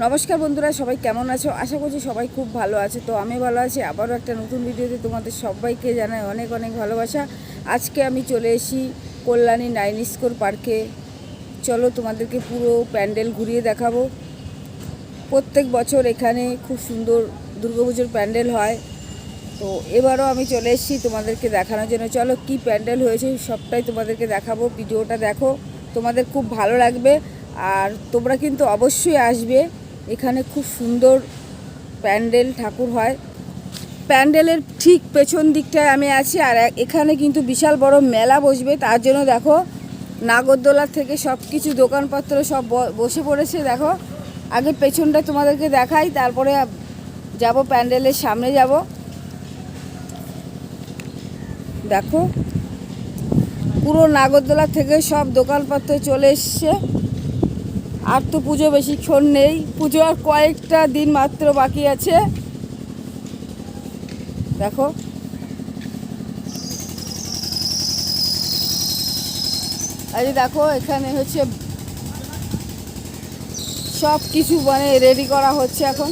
নমস্কার বন্ধুরা, সবাই কেমন আছো? আশা করছি সবাই খুব ভালো আছে। তো আমি ভালো আছি। আবারও একটা নতুন ভিডিওতে তোমাদের সবাইকে জানাই অনেক অনেক ভালোবাসা। আজকে আমি চলে এসেছি কল্যাণী নাইন স্কোর পার্কে। চলো তোমাদেরকে পুরো প্যান্ডেল ঘুরিয়ে দেখাবো। প্রত্যেক বছর এখানে খুব সুন্দর দুর্গাপুজোর প্যান্ডেল হয়। তো এবারও আমি চলে এসেছি তোমাদেরকে দেখানোর জন্য। চলো কি প্যান্ডেল হয়েছে সবটাই তোমাদেরকে দেখাবো। ভিডিওটা দেখো। তোমাদের খুব ভালো লাগবে। আর তোমরা কিন্তু অবশ্যই আসবে। এখানে খুব সুন্দর প্যান্ডেল ঠাকুর হয়। প্যান্ডেলের ঠিক পেছন দিকটায় আমি আছি আর এখানে কিন্তু বিশাল বড় মেলা বসবে। তার জন্য দেখো, নাগরদোলার থেকে সব কিছু দোকানপত্র সব বসে পড়েছে, দেখো। আগে পেছনটা তোমাদেরকে দেখাই, তারপরে যাব প্যান্ডেলের সামনে যাব। দেখো, পুরো নাগরদোলা থেকে সব দোকানপত্র চলে এসছে। আর তো পুজো বেশিক্ষণ নেই। পুজো আর কয়েকটা দিন মাত্র বাকি আছে। দেখো। আরে দেখো, এখানে হচ্ছে সব কিছু মানে রেডি করা হচ্ছে এখন।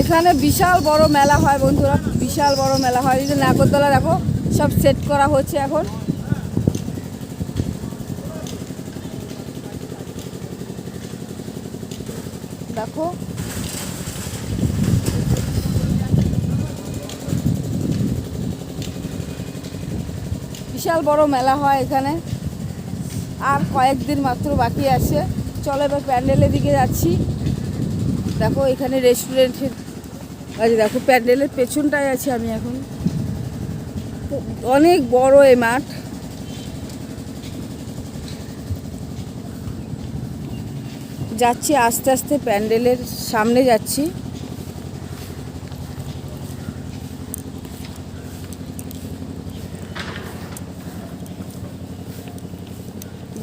এখানে বিশাল বড় মেলা হয় বন্ধুরা। বিশাল বড় মেলা হয়। নাগরদোলা দেখো, সব সেট করা হচ্ছে এখন। দেখো। বিশাল বড় মেলা হয় এখানে। আর কয়েকদিন মাত্র বাকি আছে। চলো এবার প্যান্ডেলের দিকে যাচ্ছি। দেখো, এখানে রেস্টুরেন্টের আচ্ছা দেখো, প্যান্ডেলের পেছনটায় আছি আমি এখন। অনেক বড় এই মাঠ। যাচ্ছি আস্তে আস্তে প্যান্ডেলের সামনে যাচ্ছি।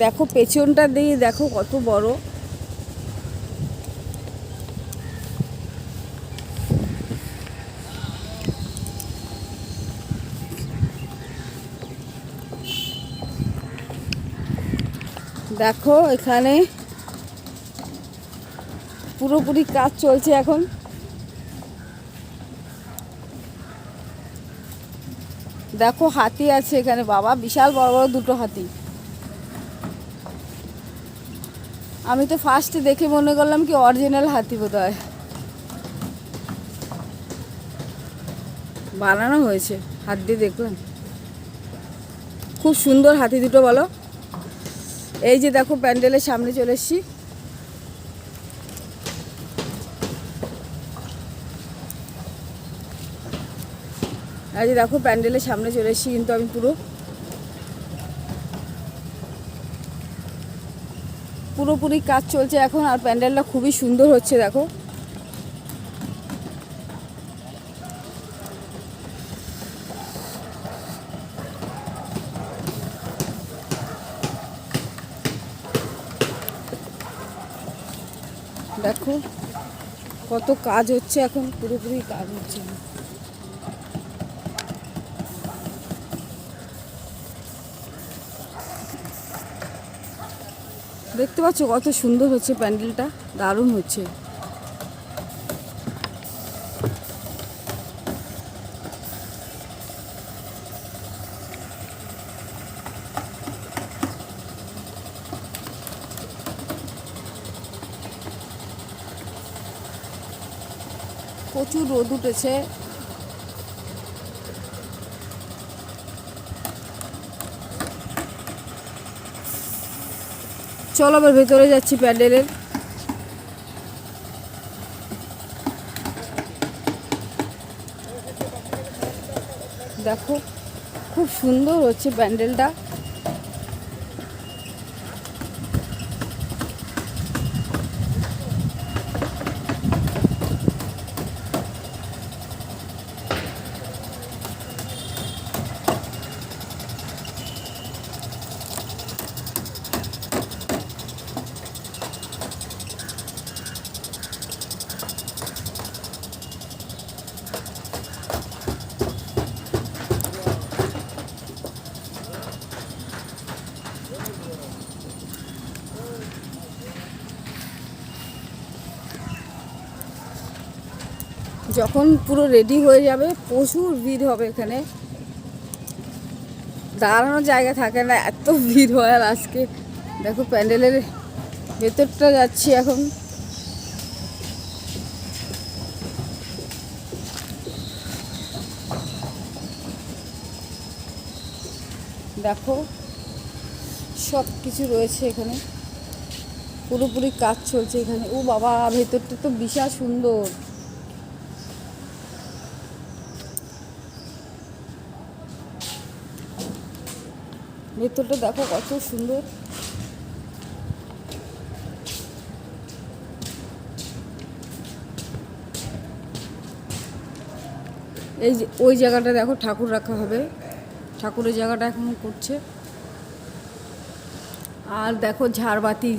দেখো পেছনটা দিয়ে দেখো কত বড়। দেখো এখানে পুরোপুরি কাজ চলছে এখন। দেখো হাতি আছে এখানে, বাবা। বিশাল বড় বড় দুটো হাতি। আমি তো ফার্স্টে দেখে মনে করলাম কি অরিজিনাল হাতি বোধ হয় বানানো হয়েছে। হাত দিয়ে দেখলাম। খুব সুন্দর হাতি দুটো, বলো। এই যে দেখো প্যান্ডেলের সামনে চলে এসছি। যে দেখো, প্যান্ডেলের সামনে চলে এসছি কিন্তু আমি পুরো। পুরোপুরি কাজ চলছে এখন, আর প্যান্ডেলটা খুবই সুন্দর হচ্ছে, দেখো। দেখো, কত কাজ হচ্ছে এখন, পুরোপুরি কাজ হচ্ছে দেখতে পাচ্ছ কত সুন্দর হচ্ছে প্যান্ডেলটা দারুণ হচ্ছে। প্রচুর রোদ উঠেছে। চলো আবার ভেতরে যাচ্ছি প্যান্ডেলের। দেখো খুব সুন্দর হচ্ছে প্যান্ডেলটা। যখন পুরো রেডি হয়ে যাবে, প্রচুর ভিড় হবে এখানে। দাঁড়ানোর জায়গা থাকে না, এত ভিড় হয় আর আজকে। দেখো প্যান্ডেলের ভেতরটা যাচ্ছি এখন। দেখো সব কিছু রয়েছে এখানে। পুরোপুরি কাজ চলছে এখানে। ও বাবা, ভেতরটা তো বিশাল সুন্দর। ভেতরটা দেখো কত সুন্দর। এই যে, ওই জায়গাটা দেখো ঠাকুর রাখা হবে। ঠাকুরের জায়গাটা এখন করছে। আর দেখো ঝাড়বাতি।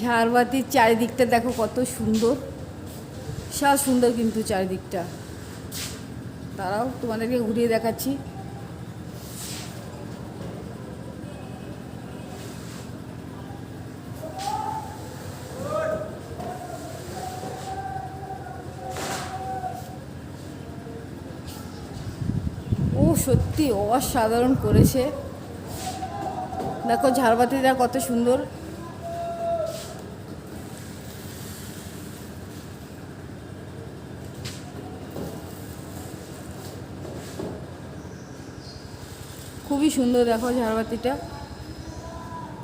ঝাড়বাতির চারিদিকটা দেখো কত সুন্দর। বিশাল সুন্দর কিন্তু চারিদিকটা। তারাও তোমাদেরকে ঘুরিয়ে দেখাচ্ছি। সত্যি অসাধারণ করেছে। দেখো ঝাড়বাতিটা কত সুন্দর। খুবই সুন্দর দেখো ঝাড়বাতিটা।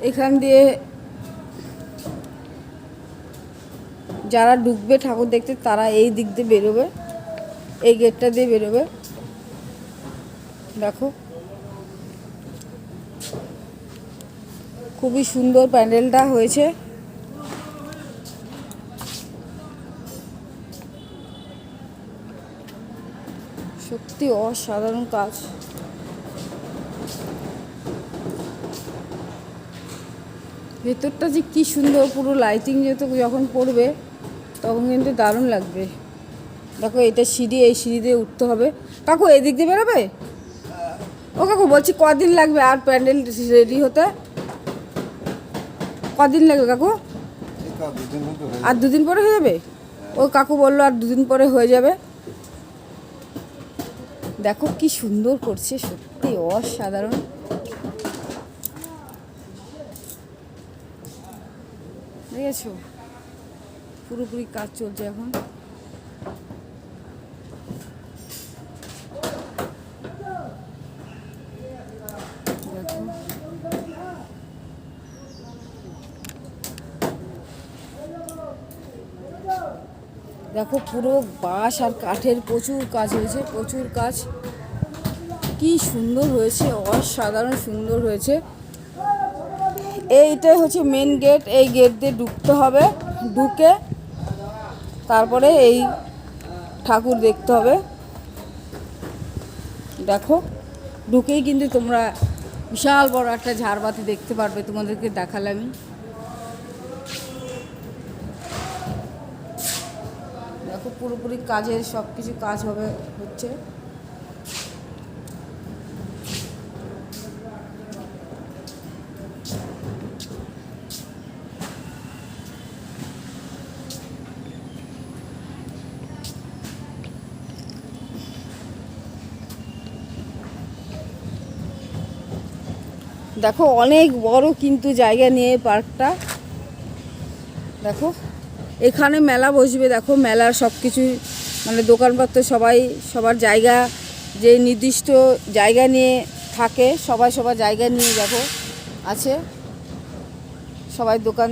এখান দিয়ে যারা ঢুকবে ঠাকুর দেখতে, তারা এই দিক দিয়ে বেরোবে। এই গেটটা দিয়ে বেরোবে। দেখো। খুবই সুন্দর প্যান্ডেলটা হয়েছে। সত্যি অসাধারণ কাজ। ভেতরটা যে কি সুন্দর, পুরো লাইটিং যেহেতু যখন পড়বে, তখন কিন্তু দারুণ লাগবে। দেখো, এটা সিঁড়ি, এই সিঁড়ি দিয়ে উঠতে হবে। কাকু, এদিক দিয়ে বেরোবে? ও কাকু বলছি, কদিন লাগবে আর প্যান্ডেল রেডি হতে? কদিন লাগবে কাকু? আর দুদিন পরে হয়ে যাবে? ও কাকু বলল, আর দুদিন পরে হয়ে যাবে। দেখো কি সুন্দর করছে, সত্যি অসাধারণ। দেখেছ? পুরোপুরি কাজ চলছে এখন দেখো দেখো পুরো বাঁশ আর কাঠের প্রচুর কাজ হয়েছে, প্রচুর কাজ। কি সুন্দর হয়েছে, অসাধারণ সুন্দর হয়েছে। এইটাই হচ্ছে মেন গেট এই গেট দিয়ে ঢুকতে হবে, ঢুকে তারপরে এই ঠাকুর দেখতে হবে। দেখো, ঢুকেই কিন্তু তোমরা বিশাল বড় একটা ঝাড়বাতি দেখতে পারবে, তোমাদেরকে দেখালামই দেখো পুরোপুরি কাজের সব কিছু কাজ হবে, হচ্ছে। দেখো, অনেক বড় কিন্তু জায়গা নিয়ে পার্কটা। দেখো। এখানে মেলা বসবে, দেখো মেলার সব কিছু মানে দোকানপত্র সবাই, সবার জায়গা, যে নির্দিষ্ট জায়গা নিয়ে থাকে, সবাই সবার জায়গা নিয়ে, দেখো, আছে। সবাই দোকান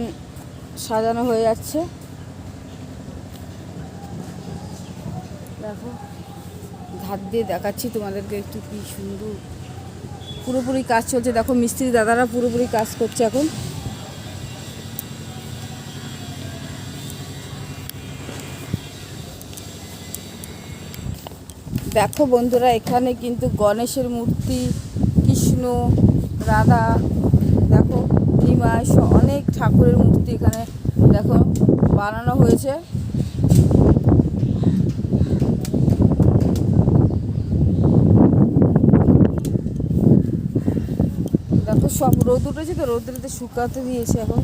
সাজানো হয়ে যাচ্ছে। দেখো, ধার দিয়ে দেখাচ্ছি তোমাদেরকে একটু কি সুন্দর। পুরোপুরি কাজ চলছে, দেখো মিস্ত্রি দাদারা পুরোপুরি কাজ করছে এখন। দেখো বন্ধুরা, এখানে কিন্তু গণেশের মূর্তি, কৃষ্ণ, রাধা, দেখো নিমাই স- অনেক ঠাকুরের মূর্তি এখানে, দেখো, বানানো হয়েছে। দেখো, সব রোদ উঠেছে তো রোদ্রেতে শুকাতে দিয়েছে এখন।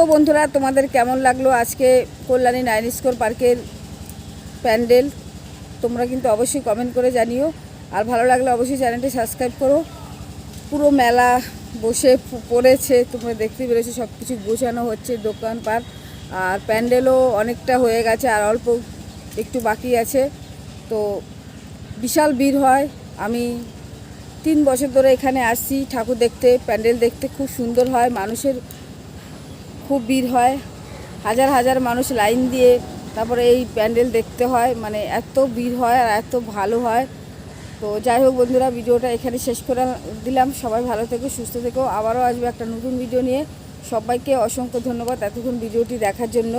তো বন্ধুরা, তোমাদের কেমন লাগল আজকে কল্যাণী নাইন স্কোর পার্কের প্যান্ডেল? তোমরা কিন্তু অবশ্যই কমেন্ট করে জানিও। আর ভালো লাগলে অবশ্যই চ্যানেলটি সাবস্ক্রাইব করো। পুরো মেলা বসে পড়েছে, তোমরা দেখতে পেরেছ সব কিছু গোছানো হচ্ছে দোকানপাট আর প্যান্ডেলও অনেকটা হয়ে গেছে, আর অল্প একটু বাকি আছে। তো বিশাল ভিড় হয়। আমি তিন বছর ধরে এখানে আসছি, ঠাকুর দেখতে, প্যান্ডেল দেখতে, খুব সুন্দর হয়। মানুষের খুব ভিড় হয়। হাজার হাজার মানুষ লাইন দিয়ে তারপরে এই প্যান্ডেল দেখতে হয়। মানে এত ভিড় হয় আর এত ভালো হয়। তো যাই হোক বন্ধুরা, ভিডিওটা এখানে শেষ করে দিলাম। সবাই ভালো থেকো, সুস্থ থেকো। আবারও আসবে একটা নতুন ভিডিও নিয়ে। সবাইকে অসংখ্য ধন্যবাদ এতক্ষণ ভিডিওটি দেখার জন্য।